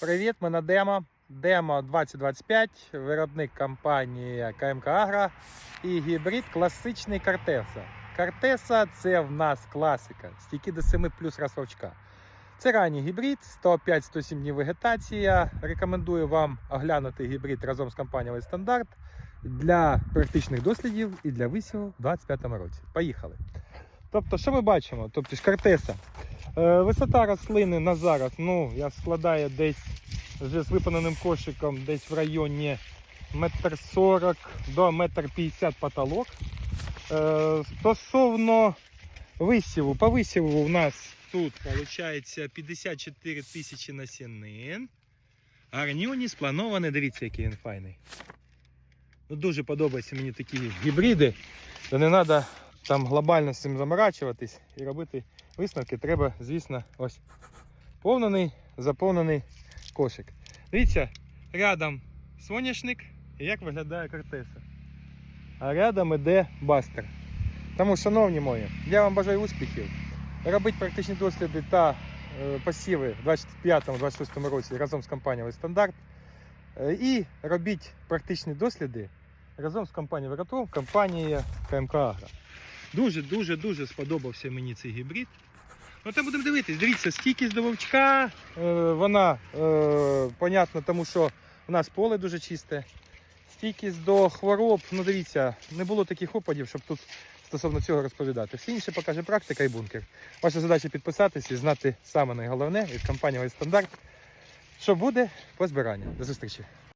Привіт, ми на демо. Демо 2025, виробник компанії КМК Агро і гібрид класичний Картеса. Картеса це в нас класика, стійки до 7 плюс розсовчка. Це ранній гібрид, 105-107 днів вегетація. Рекомендую вам оглянути гібрид разом з компанією Стандарт для практичних дослідів і для висіву у 2025 році. Поїхали. Тобто, що ми бачимо? Тобто, ж Картеса. Е, Висота рослини на зараз ну, я складаю десь вже з випаненим кошиком десь в районі метр сорок до метр п'ятдесят потолок. Е, стосовно висіву, по висіву у нас тут виходить 54 тисячі насінин. Гарнюні спланований, дивіться, який він файний. Ну, дуже подобаються мені такі гібриди, то не треба там глобально з цим заморачуватись і робити висновки. Треба, звісно, ось повнений, заповнений кошик. Дивіться, рядом соняшник і як виглядає картеса. А рядом іде бастер. Тому, шановні мої, я вам бажаю успіхів. Робіть практичні досліди та е, посіви в 25-26 році разом з компанією Стандарт. Е, і робіть практичні досліди разом з компанією Виратов, компанією КМК Агро. Дуже, дуже, дуже сподобався мені цей гібрид. Ну, та будемо дивитись, дивіться, стійкість до вовчка, е, вона е, понятно, тому що у нас поле дуже чисте. Стійкість до хвороб, ну дивіться, не було таких опадів, щоб тут стосовно цього розповідати. Все інше покаже практика і бункер. Ваша задача підписатись і знати саме найголовне від компанії «Стандарт, що буде по збиранню. До зустрічі!